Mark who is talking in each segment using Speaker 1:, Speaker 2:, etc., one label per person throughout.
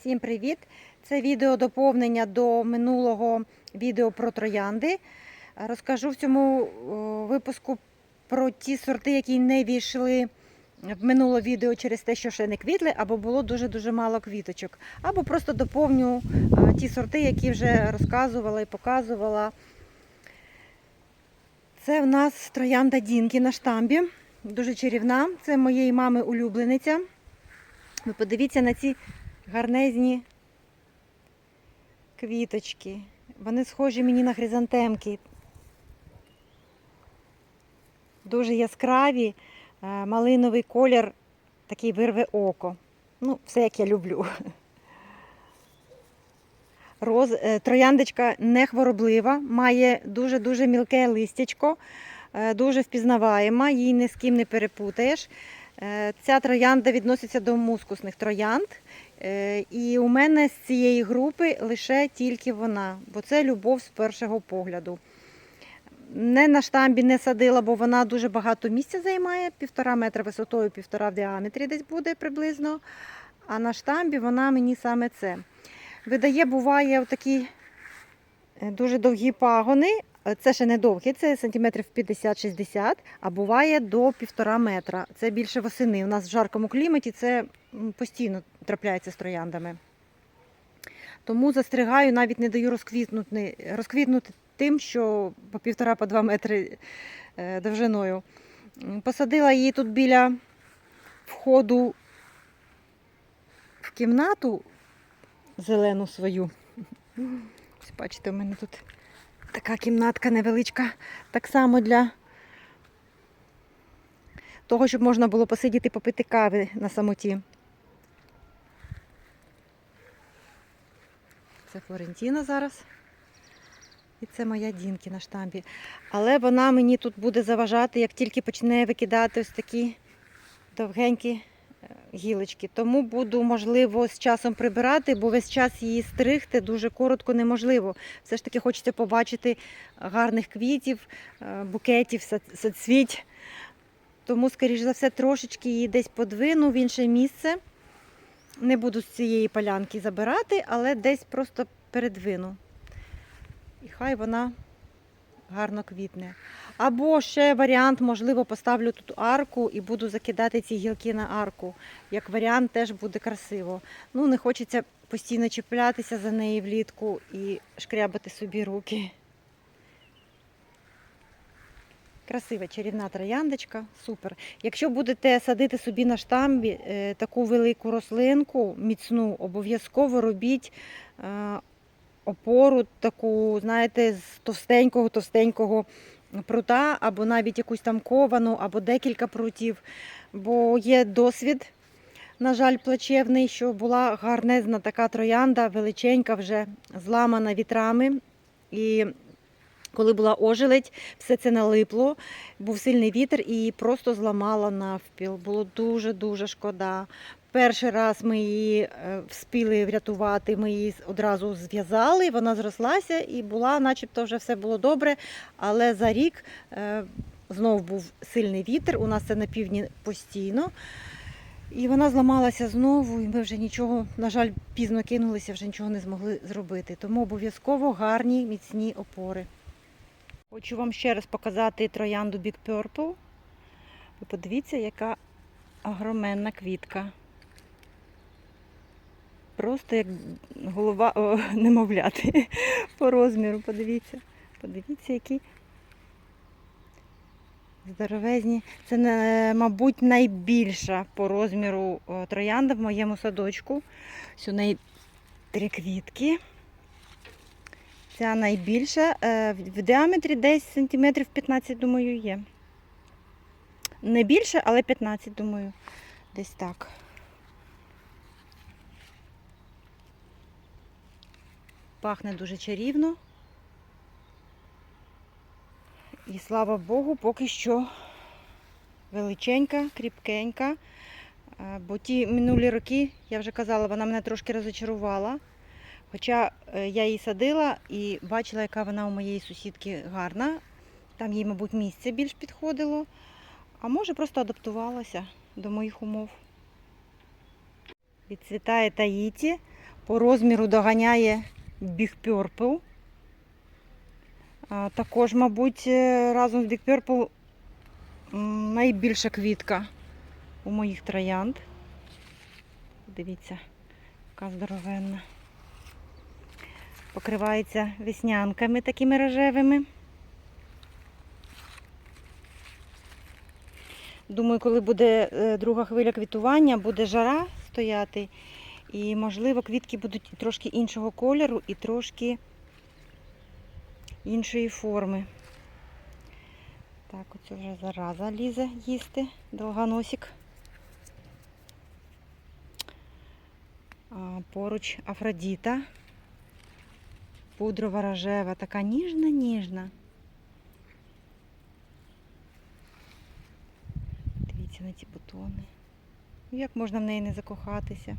Speaker 1: Всім привіт! Це відео доповнення до минулого відео про троянди. Розкажу в цьому випуску про ті сорти, які не війшли в минуле відео через те, що ще не квітли, або було дуже-дуже мало квіточок. Або просто доповню ті сорти, які вже розказувала і показувала. Це в нас троянда Дінки на штамбі. Дуже чарівна. Це моєї мами улюблениця. Ви подивіться на ці гарнезні квіточки. Вони схожі мені на хризантемки. Дуже яскраві, е, малиновий колір, такий вирве око. Ну, все як я люблю. Роз... е, Трояндочка не хвороблива, має дуже-дуже мілке листячко, е, дуже впізнаваєма, її ні з ким не перепутаєш. Ця троянда відноситься до мускусних троянд. Е, І у мене з цієї групи лише тільки вона, бо це любов з першого погляду. Не на штамбі не садила, бо вона дуже багато місця займає, півтора метра висотою, півтора в діаметрі десь буде приблизно. А на штамбі вона мені саме це. Видає, буває такі дуже довгі пагони. Е, Це ще не довгі, це сантиметрів 50-60, а буває до півтора метра. Це більше восени. У нас в жаркому кліматі це постійно трапляється з трояндами. Тому застригаю, навіть не даю розквітнути, розквітнути тим, що по півтора по два метри е, довжиною. Посадила її тут біля входу в кімнату зелену свою. Бачите, у мене тут така кімнатка невеличка. Так само для того, щоб можна було посидіти попити кави на самоті. Це Флорентіна зараз. І це моя Дінки на штамбі. Але вона мені тут буде заважати, як тільки почне викидати ось такі довгенькі гілочки. Тому буду, можливо, з часом прибирати, бо весь час її стригти дуже коротко неможливо. Все ж таки хочеться побачити гарних квітів, е, букетів, соцвіть. Тому, скоріш за все, трошечки її десь подвину в інше місце. Не буду з цієї полянки забирати, але десь просто передвину. І хай вона гарно квітне. Або ще варіант, можливо, поставлю тут арку і буду закидати ці гілки на арку. Як варіант, теж буде красиво. Ну, не хочеться постійно чіплятися за неї влітку і шкрябати собі руки. Красива чарівна трояндочка, супер. Якщо будете садити собі на штамбі е, таку велику рослинку, міцну, обов'язково робіть е, опору таку, знаєте, з товстенького, товстенького прута, або навіть якусь там ковану, або декілька прутів. Бо є досвід, на жаль, плачевний, що була гарнезна така троянда, величенька, вже зламана вітрами. І коли була ожеледь, все це налипло, був сильний вітер і просто зламала навпіл. Було дуже-дуже шкода. Перший раз ми її е, вспіли врятувати, ми її одразу зв'язали, вона зрослася і була, начебто вже все було добре. Але за рік е, знов був сильний вітер, у нас це на півдні постійно. І вона зламалася знову, і ми вже нічого, на жаль, пізно кинулися, вже нічого не змогли зробити. Тому обов'язково гарні міцні опори. Хочу вам ще раз показати троянду Big Purple. Ви подивіться, яка огроменна квітка. Просто як голова о, немовляти по розміру. Подивіться. Подивіться, які здоровезні. Це, мабуть, найбільша по розміру троянда в моєму садочку. Ось у неї три квітки. Ця найбільша. е, в діаметрі десь сантиметрів 15, думаю, є. Не більше, але 15, думаю. Десь так. Пахне дуже чарівно. І слава Богу, поки що величенька, кріпкенька. Е, Бо ті минулі роки, я вже казала, вона мене трошки розочарувала. Хоча е, я її садила і бачила, яка вона у моєї сусідки гарна. Там їй, мабуть, місце більш підходило. А може просто адаптувалася до моїх умов. Відцвітає таїті. По розміру доганяє Big Purple. Також, мабуть, е, разом з Big Purple найбільша квітка у моїх троянд. Дивіться, яка здоровенна. Покривається веснянками такими рожевими. Думаю, коли буде е, друга хвиля квітування, буде жара стояти. І, можливо, квітки будуть трошки іншого кольору і трошки іншої форми. Так, оце вже зараза лізе їсти, довганосик. А, поруч Афродіта. Пудрова рожева, така ніжна-ніжна. Дивіться на ці бутони. Як можна в неї не закохатися?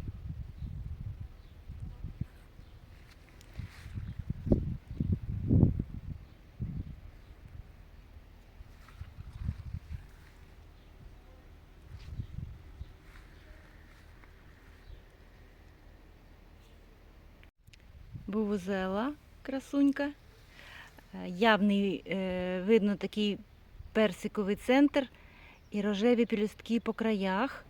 Speaker 1: Бувузела, красунька. Е, Явний е, видно такий персиковий центр і рожеві пелюстки по краях.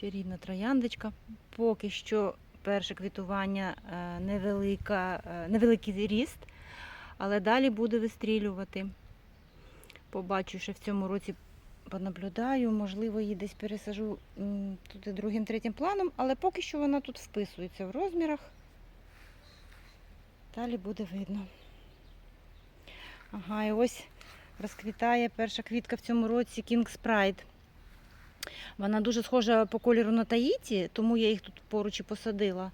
Speaker 1: Чарівна трояндочка. Поки що перше квітування е, невелика, невеликий ріст, але далі буде вистрілювати. Побачу, що в цьому році понаблюдаю, можливо, її десь пересажу туди другим, третім планом, але поки що вона тут вписується в розмірах. Далі буде видно. Ага, і ось розквітає перша квітка в цьому році King's Pride. Вона дуже схожа по кольору на Таїті, тому я їх тут поруч і посадила.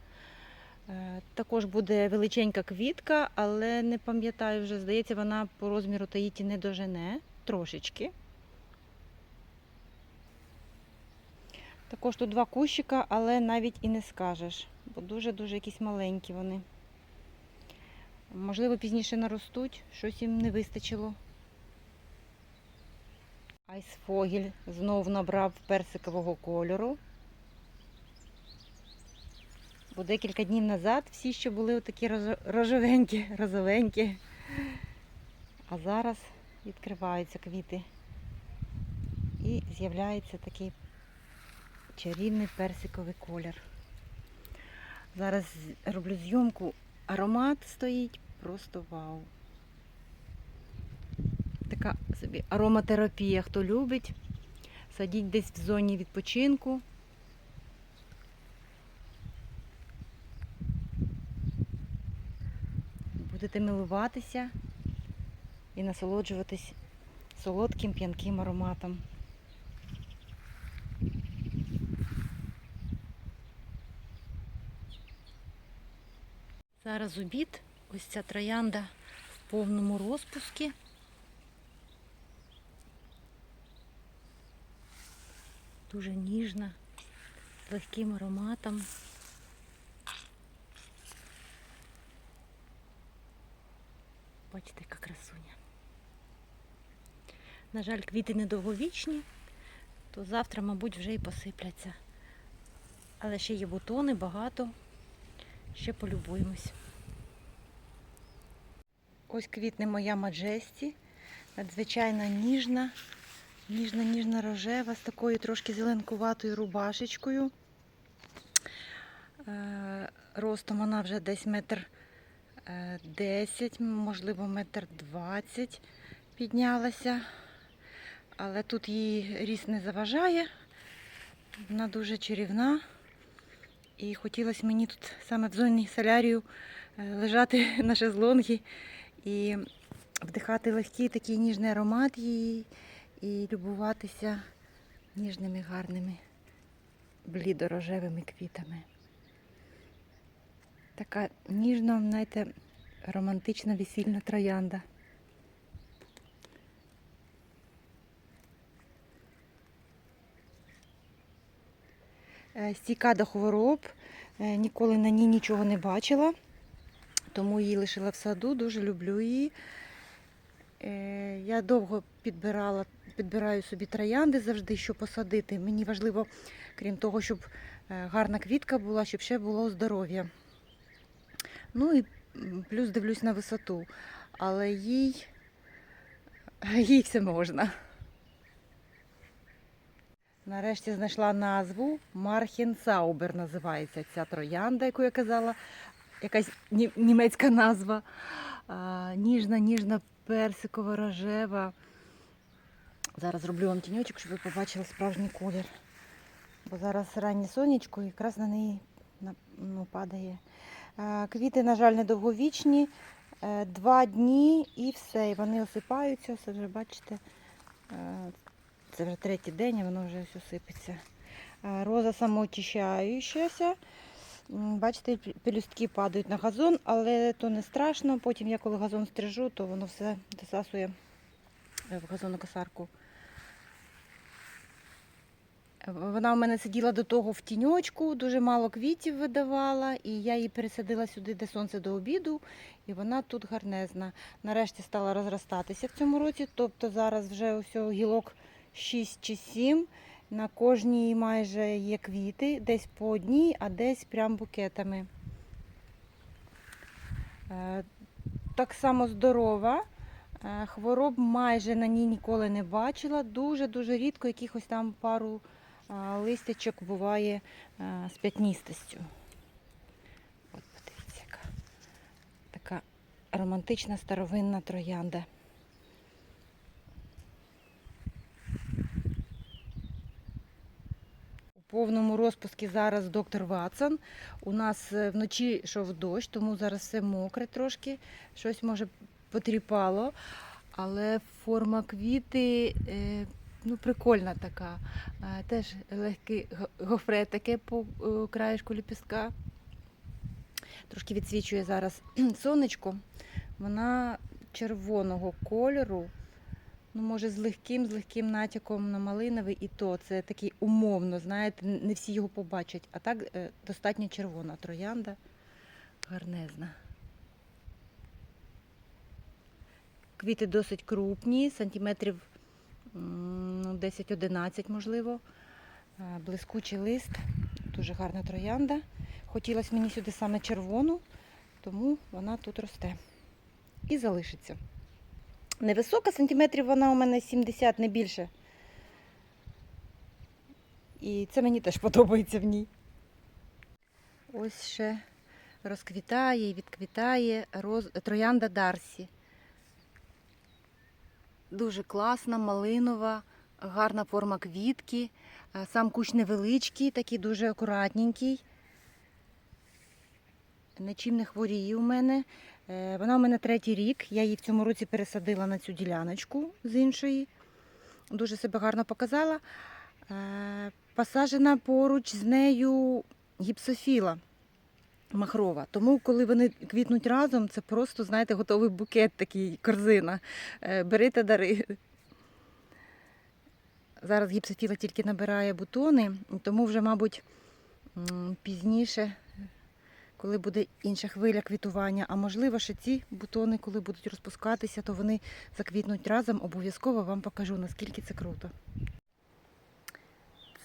Speaker 1: Е, Також буде величенька квітка, але не пам'ятаю вже, здається, вона по розміру Таїті не дожене трошечки. Також тут два кущика, але навіть і не скажеш, бо дуже-дуже якісь маленькі вони. Можливо, пізніше наростуть, щось їм не вистачило. Айсфогіль знову набрав персикового кольору. Бо декілька днів назад всі ще були розо- рожевенькі, розовенькі. А зараз відкриваються квіти. І з'являється такий чарівний персиковий колір. Зараз роблю зйомку. Аромат стоїть просто вау. Така собі ароматерапія, хто любить. Садіть десь в зоні відпочинку. Будете милуватися і насолоджуватись солодким п'янким ароматом. Зараз обід. Ось ця троянда в повному розпуску. Дуже ніжна, з легким ароматом. Бачите, яка красуня. На жаль, квіти недовговічні, то завтра, мабуть, вже і посипляться. Але ще є бутони, багато. Ще полюбуємось. Ось квітне моя маджесті. Надзвичайно ніжна, ніжна, ніжна рожева з такою трошки зеленкуватою рубашечкою. Е, Ростом вона вже десь метр е, десять, можливо, метр двадцять піднялася. Але тут її ріст не заважає. Вона дуже чарівна. І хотілося мені тут саме в зоні солярію е, лежати на шезлонгі і вдихати легкий такий ніжний аромат її і любуватися ніжними гарними блідорожевими квітами. Така ніжна, знаєте, романтична весільна троянда. Е, Стійка до хвороб, е, ніколи на ній нічого не бачила, тому її лишила в саду, дуже люблю її. Е, Я довго підбирала, підбираю собі троянди завжди, що посадити. Мені важливо, крім того, щоб е, гарна квітка була, щоб ще було здоров'я. Ну і плюс дивлюсь на висоту. Але їй, їй все можна. Нарешті знайшла назву Мархін Саубер називається ця троянда, яку я казала, якась німецька назва. Ніжна, ніжна персикова рожева. Зараз зроблю вам тіньочок, щоб ви побачили справжній колір. Бо зараз раннє сонечко і якраз на неї ну, падає. Квіти, на жаль, недовговічні. Е, Два дні і все. І вони осипаються. Все вже бачите. Це вже третій день, і воно вже все сипеться. Е, Роза самоочищаючася. Бачите, пелюстки падають на газон, але то не страшно. Потім я коли газон стрижу, то воно все досасує е, в газонокосарку. Вона у мене сиділа до того в тіньочку, дуже мало квітів видавала, і я її пересадила сюди, де сонце до обіду, і вона тут гарнезна. Нарешті стала розростатися в цьому році. Тобто зараз вже усього гілок 6 чи 7. На кожній майже є квіти, десь по одній, а десь прям букетами. Е, Так само здорова. Е, Хвороб майже на ній ніколи не бачила. Дуже-дуже рідко якихось там пару а, листячок буває е, з п'ятністостю. От подивіться, яка така романтична старовинна троянда. Повному розпуску зараз доктор Ватсон. У нас е, вночі йшов дощ, тому зараз все мокре трошки. Щось може потріпало. Але форма квіти е, ну, прикольна така. Е, Теж легкий гофре таке по краєшку ліпістка. Трошки відсвічує зараз сонечко. Вона червоного кольору. Ну, може, з легким, з легким натяком на малиновий, і то це такий умовно, знаєте, не всі його побачать. А так е, достатньо червона троянда, гарнезна. Квіти досить крупні, сантиметрів ну, 10-11, можливо. Е, Блискучий лист, дуже гарна троянда. Хотілося мені сюди саме червону, тому вона тут росте і залишиться. Невисока, сантиметрів вона у мене 70, не більше. І це мені теж подобається в ній. Ось ще розквітає і відквітає роз... троянда Дарсі. Дуже класна, малинова, гарна форма квітки. Е, Сам кущ невеличкий, такий дуже акуратненький. Нічим не хворіє у мене. Е, Вона у мене третій рік. Я її в цьому році пересадила на цю діляночку з іншої. Дуже себе гарно показала. Е, Посаджена поруч з нею гіпсофіла махрова. Тому, коли вони квітнуть разом, це просто, знаєте, готовий букет, такий корзина. Е, Бери та дари. Зараз гіпсофіла тільки набирає бутони, тому вже, мабуть, пізніше коли буде інша хвиля квітування. А можливо, ще ці бутони, коли будуть розпускатися, то вони заквітнуть разом. Обов'язково вам покажу, наскільки це круто.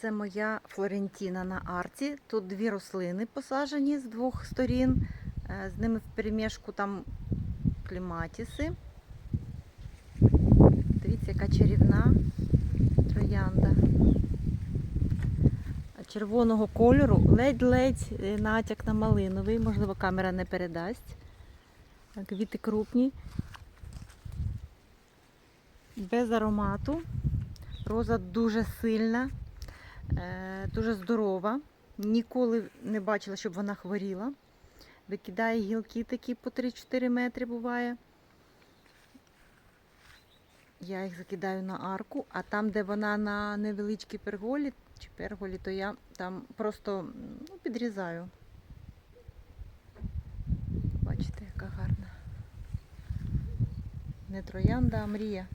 Speaker 1: Це моя Флорентіна на арці. Тут дві рослини посаджені з двох сторін. Е, З ними в перемішку там кліматіси. Дивіться, яка чарівна троянда червоного кольору, ледь-ледь е, натяк на малиновий, можливо, камера не передасть. Квіти крупні, без аромату. Роза дуже сильна, е, дуже здорова. Ніколи не бачила, щоб вона хворіла. Викидає гілки такі по 3-4 метри буває. Я їх закидаю на арку, а там, де вона на невеличкій перголі чи перголі, то я там просто ну, підрізаю. Бачите, яка гарна. Не троянда, а мрія.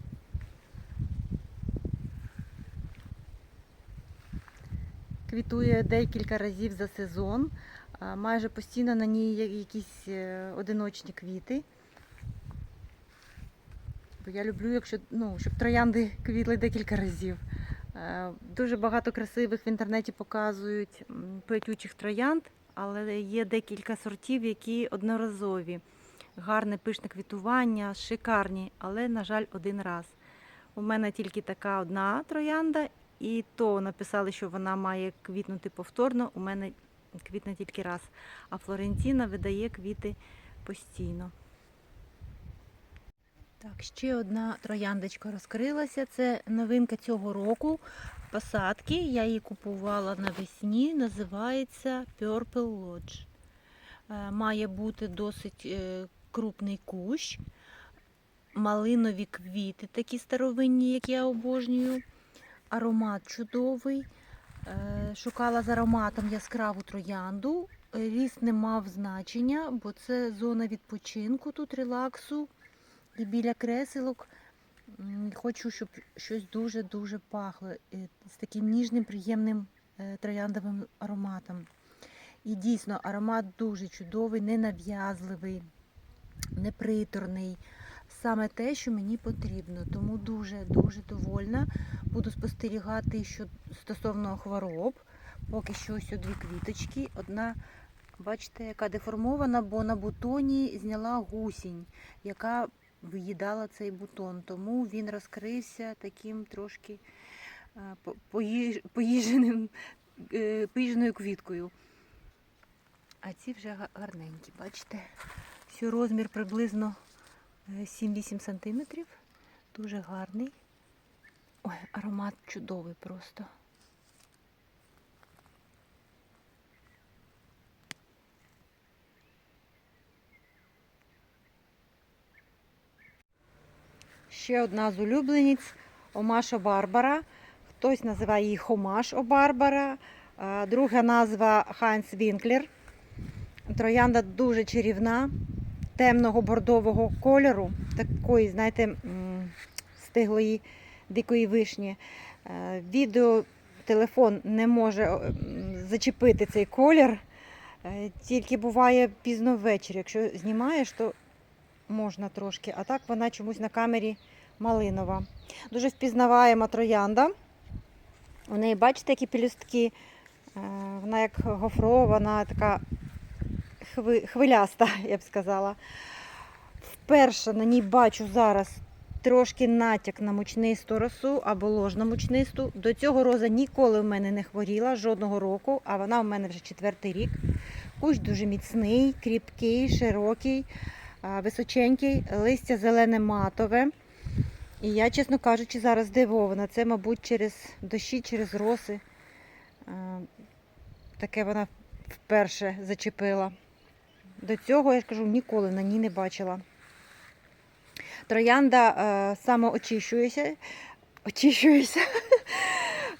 Speaker 1: Квітує декілька разів за сезон. Майже постійно на ній якісь е, одиночні квіти. Бо я люблю, якщо ну, щоб троянди квітли декілька разів. Е, Дуже багато красивих в інтернеті показують плетючих троянд, але є декілька сортів, які одноразові. Гарне пишне квітування, шикарні, але, на жаль, один раз. У мене тільки така одна троянда, і то написали, що вона має квітнути повторно. У мене квітне тільки раз. А Флорентіна видає квіти постійно. Так, ще одна трояндочка розкрилася. Це новинка цього року. Посадки. Я її купувала навесні. Називається Purple Lodge. Е, Має бути досить е, крупний кущ. Малинові квіти, такі старовинні, як я обожнюю. Аромат чудовий. Е, Шукала з ароматом яскраву троянду. Ріст не мав значення, бо це зона відпочинку, тут релаксу. І біля креселок хочу, щоб щось дуже-дуже пахло е, з таким ніжним, приємним е, трояндовим ароматом. І дійсно аромат дуже чудовий, ненав'язливий, неприторний. Саме те, що мені потрібно. Тому дуже-дуже довольна. Буду спостерігати що стосовно хвороб. Поки що ось дві квіточки. Одна, бачите, яка деформована, бо на бутоні зняла гусінь, яка виїдала цей бутон. Тому він розкрився таким трошки е, поїженим, е, поїженою квіткою. А ці вже гарненькі, бачите? Все розмір приблизно е, 7-8 сантиметрів. Дуже гарний. Ой, аромат чудовий просто. Ще одна з улюблениць Омашо Барбара. Хтось називає її Хомаш Барбара. Друга назва Хайнс Вінклер. Троянда дуже чарівна, темного бордового кольору, такої, знаєте, стиглої дикої вишні. Е, Відео, телефон не може е, зачепити цей колір. Е, Тільки буває пізно ввечері. Якщо знімаєш, то можна трошки. А так вона чомусь на камері малинова. Дуже впізнаваєма троянда. У неї, бачите, які пелюстки. Е, Вона як гофрована, така хвиляста, я б сказала. Вперше на ній бачу зараз трошки натяк на мучнисту росу або ложну мучнисту. До цього роза ніколи в мене не хворіла, жодного року, а вона в мене вже четвертий рік. Кущ дуже міцний, кріпкий, широкий, височенький, листя зелене матове. І я, чесно кажучи, зараз здивована. Це, мабуть, через дощі, через роси. Таке вона вперше зачепила. До цього, я ж кажу, ніколи на ній не бачила. Троянда е, самоочищується. Очищується.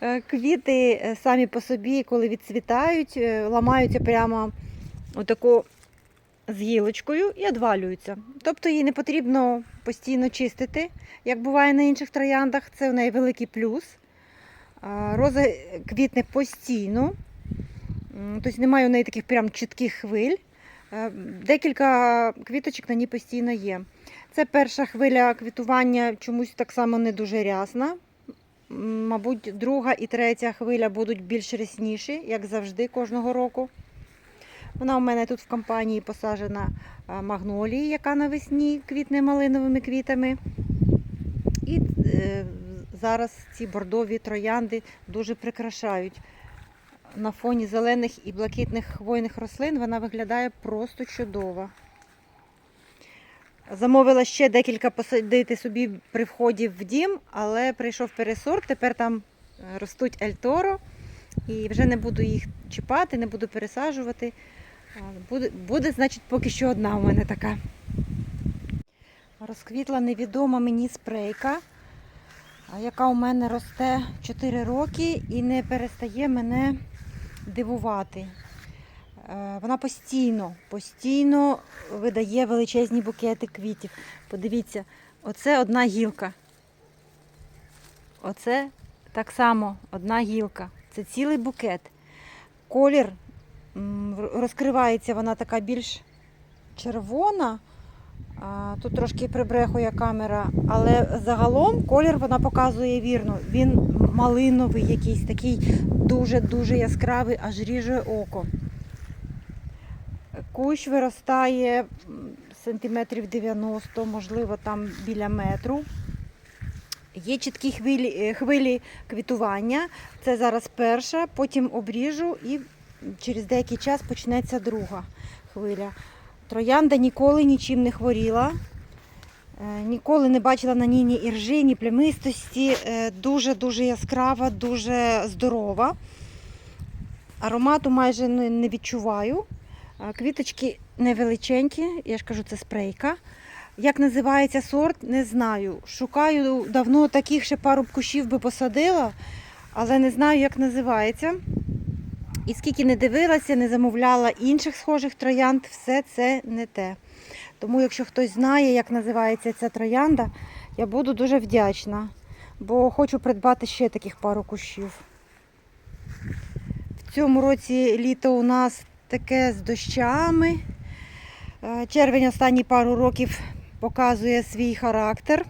Speaker 1: Е, Квіти е, самі по собі, коли відцвітають, е, ламаються прямо отако з гілочкою і одвалюються. Тобто її не потрібно постійно чистити, як буває на інших трояндах. Це в неї великий плюс. Роза квітне постійно. Тобто немає у неї таких прям чітких хвиль. Е, Декілька квіточок на ній постійно є. Це перша хвиля квітування чомусь так само не дуже рясна. Мабуть, друга і третя хвиля будуть більш рясніші, як завжди, кожного року. Вона у мене тут в компанії посаджена магнолії, яка навесні квітне малиновими квітами. І е, зараз ці бордові троянди дуже прикрашають. На фоні зелених і блакитних хвойних рослин вона виглядає просто чудово. Замовила ще декілька посадити собі при вході в дім, але прийшов пересорт, тепер там е, ростуть ельторо. І вже не буду їх чіпати, не буду пересаджувати. Буде, буде, значить, поки що одна у мене така. Розквітла невідома мені спрейка, яка у мене росте 4 роки і не перестає мене дивувати. Е, Вона постійно, постійно видає величезні букети квітів. Подивіться, оце одна гілка. Оце так само одна гілка. Це цілий букет. Колір розкривається вона така більш червона, Тут трошки прибрехує камера, але загалом колір вона показує вірно. Він малиновий якийсь, такий дуже-дуже яскравий, аж ріже око. Кущ виростає сантиметрів 90, можливо, там біля метру. Є чіткі хвилі, е, хвилі квітування. Це зараз перша, потім обріжу і через деякий час почнеться друга хвиля. Троянда ніколи нічим не хворіла. Е, Ніколи не бачила на ній ні іржі, ні плямистості. Дуже-дуже яскрава, дуже здорова. Аромату майже не не відчуваю. Е, Квіточки невеличенькі, я ж кажу, це спрейка. Як називається сорт, не знаю. Шукаю давно таких ще пару кущів би посадила, але не знаю, як називається. І скільки не дивилася, не замовляла інших схожих троянд, все це не те. Тому, якщо хтось знає, як називається ця троянда, я буду дуже вдячна, бо хочу придбати ще таких пару кущів. В цьому році літо у нас таке з дощами. Е, Червень останні пару років показує свій характер.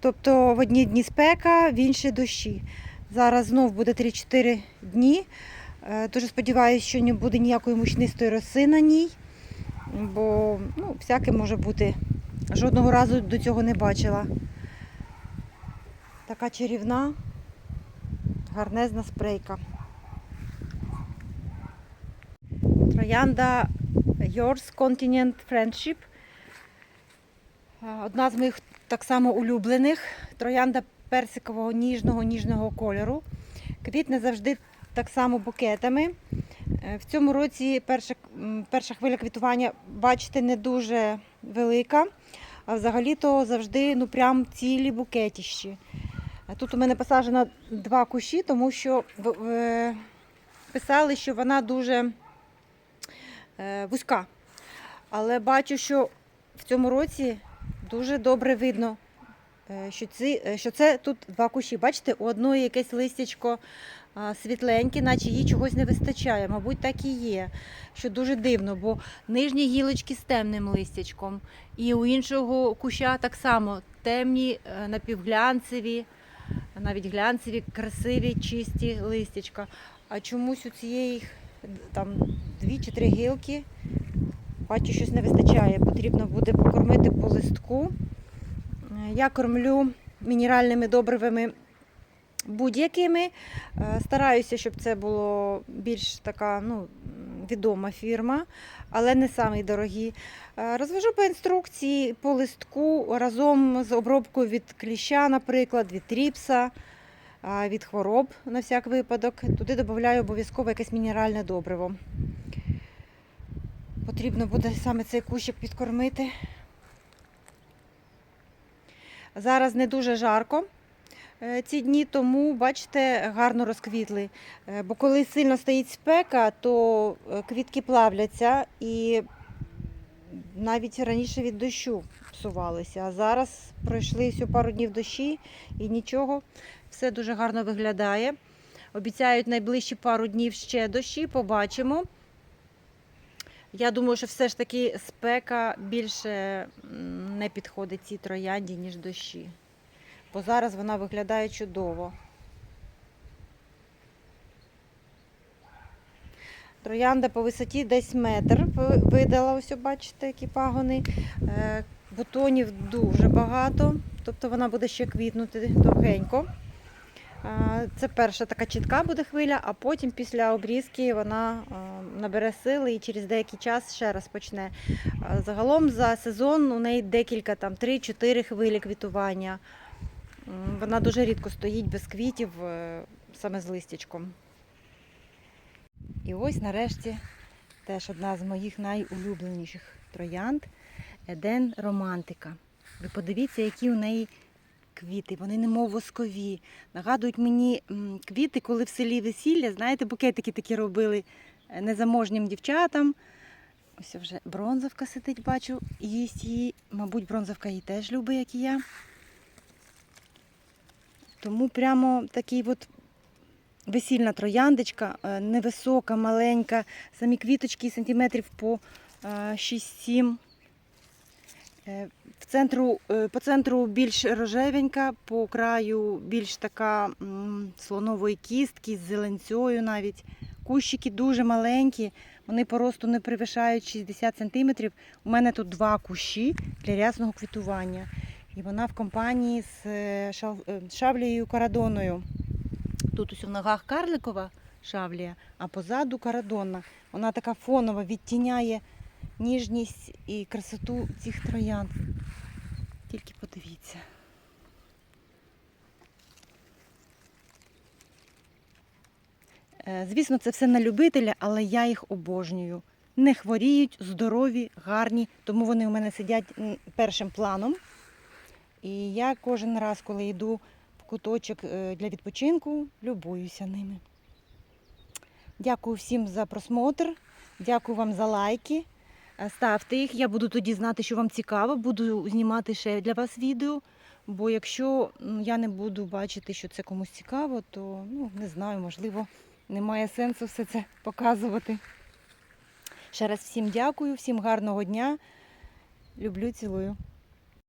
Speaker 1: Тобто в одні дні спека, в інші дощі. Зараз знов буде 3-4 дні. Е, Дуже сподіваюся, що не буде ніякої мучнистої роси на ній, бо ну, всяке може бути. Жодного разу до цього не бачила. Така чарівна, гарнезна спрейка. Троянда Yours Continent Friendship. Е, Одна з моїх так само улюблених. Троянда персикового ніжного ніжного кольору. Квітне завжди так само букетами. Е, В цьому році перша, перша хвиля квітування, бачите, не дуже велика. А взагалі-то завжди ну, прям цілі букетіщі. Тут у мене посаджено два кущі, тому що е, писали, що вона дуже е, вузька. Але бачу, що в цьому році дуже добре видно, що, ці, що це тут два кущі. Бачите, у одної якесь листячко а, світленьке, наче їй чогось не вистачає. Мабуть, так і є. Що дуже дивно, бо нижні гілочки з темним листячком. І у іншого куща так само темні, е, напівглянцеві, навіть глянцеві, красиві, чисті листячка. А чомусь у цієї там дві чи три гілки. Бачу, щось не вистачає. Потрібно буде покормити по листку. Е, Я кормлю мінеральними добривами будь-якими. Е, Стараюся, щоб це було більш така ну, відома фірма, але не самі дорогі. Е, Розвожу по інструкції, по листку разом з обробкою від кліща, наприклад, від тріпса, від хвороб на всяк випадок. Туди додаю обов'язково якесь мінеральне добриво. Потрібно буде саме цей кущик підкормити. Зараз не дуже жарко е, ці дні, тому, бачите, гарно розквітли. Е, Бо коли сильно стоїть спека, то е, квітки плавляться і навіть раніше від дощу псувалися. А зараз пройшли всю пару днів дощі і нічого. Все дуже гарно виглядає. Обіцяють найближчі пару днів ще дощі, побачимо. Я думаю, що все ж таки спека більше не підходить цій троянді, ніж дощі. Бо зараз вона виглядає чудово. Троянда по висоті десь метр видала, ось бачите, які пагони. Е, Бутонів дуже багато, тобто вона буде ще квітнути довгенько. Е, Це перша така чітка буде хвиля, а потім після обрізки вона е, набере сили і через деякий час ще раз почне. Загалом за сезон у неї декілька, там 3-4 хвилі квітування. Вона дуже рідко стоїть без квітів, е, саме з листячком. І ось нарешті теж одна з моїх найулюбленіших троянд Еден Романтика. Ви подивіться, які у неї квіти. Вони немов воскові. Нагадують мені квіти, коли в селі весілля, знаєте, букетики такі робили е, незаможнім дівчатам. Ось вже бронзовка сидить, бачу, їсть її. Мабуть, бронзовка її теж любить, як і я. Тому прямо такий от весільна трояндочка, е, невисока, маленька, самі квіточки сантиметрів по е, 6-7. Е, В центру, е, по центру більш рожевенька, по краю більш така слонової кістки з зеленцею навіть. Кущики дуже маленькі, вони по росту не перевищають 60 см. У мене тут два кущі для рясного квітування. І вона в компанії з е, е, шавлією карадоною. Тут ось в ногах карликова шавлія, а позаду карадонна. Вона така фонова, відтіняє ніжність і красоту цих троянд. Тільки подивіться. Е, Звісно, це все на любителя, але я їх обожнюю. Не хворіють, здорові, гарні, тому вони у мене сидять першим планом. І я кожен раз, коли йду в куточок е, для відпочинку, любуюся ними. Дякую всім за просмотр, дякую вам за лайки. Е, Ставте їх, я буду тоді знати, що вам цікаво, буду знімати ще для вас відео. Бо якщо я не буду бачити, що це комусь цікаво, то ну, не знаю, можливо, немає сенсу все це показувати. Ще раз всім дякую, всім гарного дня. Люблю, цілую.